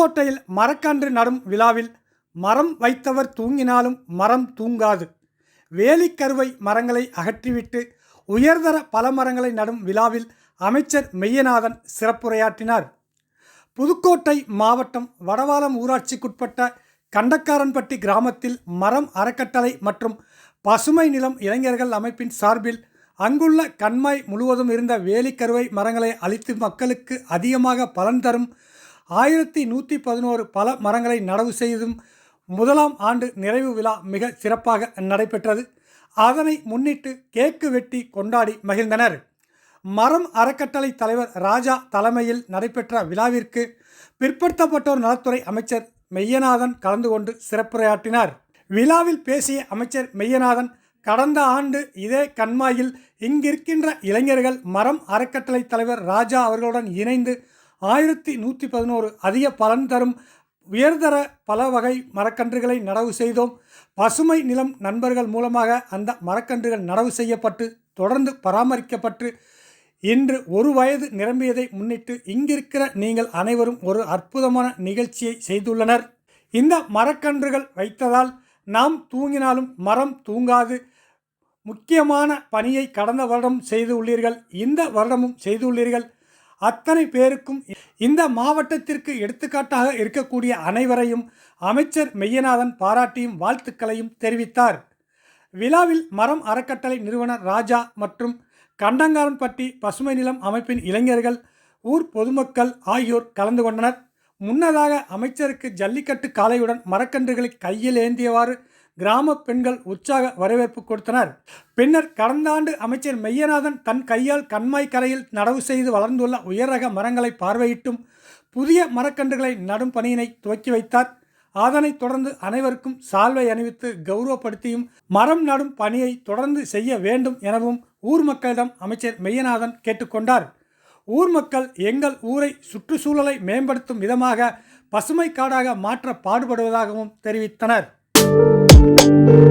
புதுக்கோட்டையில் மரக்கன்று நடும் விழாவில் மரம் வைத்தவர் தூங்கினாலும் மரம் தூங்காது. வேலிக்கருவை மரங்களை அகற்றிவிட்டு உயர்தர பல மரங்களை நடும் விழாவில் அமைச்சர் மெய்யநாதன் சிறப்புரையாற்றினார். புதுக்கோட்டை மாவட்டம் வடவாளம் ஊராட்சிக்குட்பட்ட கண்டக்காரன்பட்டி கிராமத்தில் மரம் அறக்கட்டளை மற்றும் பசுமை நிலம் இளைஞர்கள் அமைப்பின் சார்பில் அங்குள்ள கண்மாய் முழுவதும் இருந்த வேலிக்கருவை மரங்களை அழித்து மக்களுக்கு அதிகமாக பலன் தரும் ஆயிரத்தி நூற்றி பதினோரு பல மரங்களை நடவு செய்தும் முதலாம் ஆண்டு நிறைவு விழா மிக சிறப்பாக நடைபெற்றது. அதனை முன்னிட்டு கேக்கு வெட்டி கொண்டாடி மகிழ்ந்தனர். மரம் அறக்கட்டளை தலைவர் ராஜா தலைமையில் நடைபெற்ற விழாவிற்கு பிற்படுத்தப்பட்டோர் நலத்துறை அமைச்சர் மெய்யநாதன் கலந்து கொண்டு சிறப்புரையாற்றினார். விழாவில் பேசிய அமைச்சர் மெய்யநாதன் கடந்த ஆண்டு இதே கண்மாயில் இங்கிருக்கின்ற இளைஞர்கள் மரம் அறக்கட்டளை தலைவர் ராஜா அவர்களுடன் இணைந்து ஆயிரத்தி நூற்றி பதினோரு அதிக பலன் தரும் உயர்தர பல வகை மரக்கன்றுகளை நடவு செய்தோம். பசுமை நிலம் நண்பர்கள் மூலமாக அந்த மரக்கன்றுகள் நடவு செய்யப்பட்டு தொடர்ந்து பராமரிக்கப்பட்டு இன்று ஒரு வயது நிரம்பியதை முன்னிட்டு இங்கிருக்கிற நீங்கள் அனைவரும் ஒரு அற்புதமான நிகழ்ச்சியை செய்துள்ளனர். இந்த மரக்கன்றுகள் வைத்ததால் நாம் தூங்கினாலும் மரம் தூங்காது. முக்கியமான பணியை கடந்த வருடம் செய்து உள்ளீர்கள். இந்த வருடமும் செய்துள்ளீர்கள். அத்தனை பேருக்கும் இந்த மாவட்டத்திற்கு எடுத்துக்காட்டாக இருக்கக்கூடிய அனைவரையும் அமைச்சர் மெய்யநாதன் பாராட்டியும் வாழ்த்துக்களையும் தெரிவித்தார். விழாவில் மரம் அறக்கட்டளை நிறுவனர் ராஜா மற்றும் கண்டங்காரன்பட்டி பசுமை நிலம் அமைப்பின் இளைஞர்கள் ஊர் பொதுமக்கள் ஆகியோர் கலந்து கொண்டனர். முன்னதாக அமைச்சருக்கு ஜல்லிக்கட்டு காலையுடன் மரக்கன்றுகளை கையில் ஏந்தியவாறு கிராம பெண்கள் உற்சாக வரவேற்பு கொடுத்தனர். பின்னர் கடந்த ஆண்டு அமைச்சர் மெய்யநாதன் தன் கையால் கண்மாய் கரையில் நடவு செய்து வளர்ந்துள்ள உயர்ரக மரங்களை பார்வையிட்டும் புதிய மரக்கன்றுகளை நடும் பணியினை துவக்கி வைத்தார். அதனைத் தொடர்ந்து அனைவருக்கும் சால்வை அணிவித்து கௌரவப்படுத்தியும் மரம் நடும் பணியை தொடர்ந்து செய்ய வேண்டும் எனவும் ஊர் மக்களிடம் அமைச்சர் மெய்யநாதன் கேட்டுக்கொண்டார். ஊர் மக்கள் எங்கள் ஊரை சுற்றுச்சூழலை மேம்படுத்தும் விதமாக பசுமை காடாக மாற்ற பாடுபடுவதாகவும் தெரிவித்தனர். Thank you.